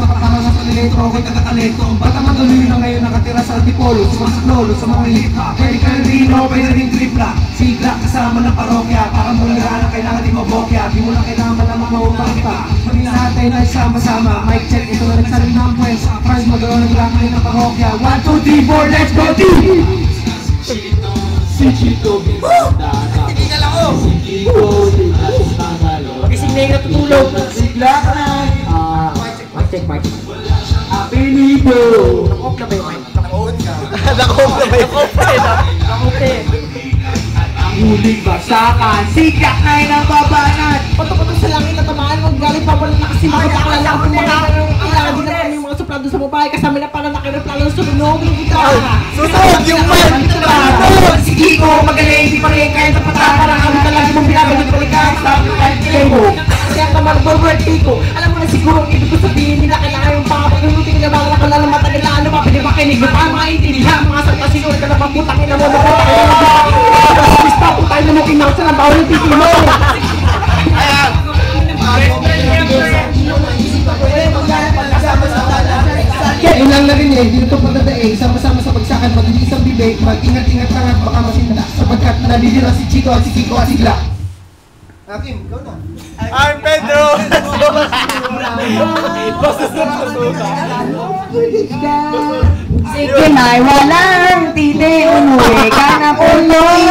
Makapangas sa nilito, ako'y tagatalento Ang bata magaluyo na ngayon nakatira sa Antipolo Sumasak lolo sa mga hip-hop Pwede ka rin rino, pwede rin tripla. Sigla kasama ng parokya. Para na kailangan di mabokya. Di mo na kailangan na maupang pa. Maging lahat tayo na sama-sama. Mic check, ito na nagsalit ng pwes. Friends, magawa ng lakay ng parokya. 1, 2, 3, 4, let's go team! Si Bisanda Hindi ka lang oh! Si Chico Dinas Tagalo Gising na yung natutulog. Sigla ka na check, mic. Apelido Off na ba yung mic? Nakaon ka. Naka-off na ba yung mic? Naka-off eh. Huling bagsakan Sigla na yun ang babanat Pato-pato sa langit at tamaan Huwag galing pa wala nakasimba Bakla lang kung mga Kailangan din naman yung mga suplado sa babae Kasama na para nakiraplano sa sunog ng gitara Sunog yung mic! Si Kiko magaling Di pa rin kaya sa pata Parang kami talaga mong binabalik balikan Sa kaya mo Kaya ka mag-forward Kiko Alam mo na siguro ang ibig ko sabihin ina mo ina mo Basta putang ina mo Kinaksa ng bawal ng titi mo Yun lang na rin eh, dito pagdadaig, sama-sama sa bagsakan, mag-iisang bibig, mag-ingat-ingat lang at baka masinda, sapagkat nalilira si Chico at si Kiko at si Gla. Hakim, ikaw na. I'm Pedro! Sige na'y walang titi Umuwi ka na pulo na mo Pulo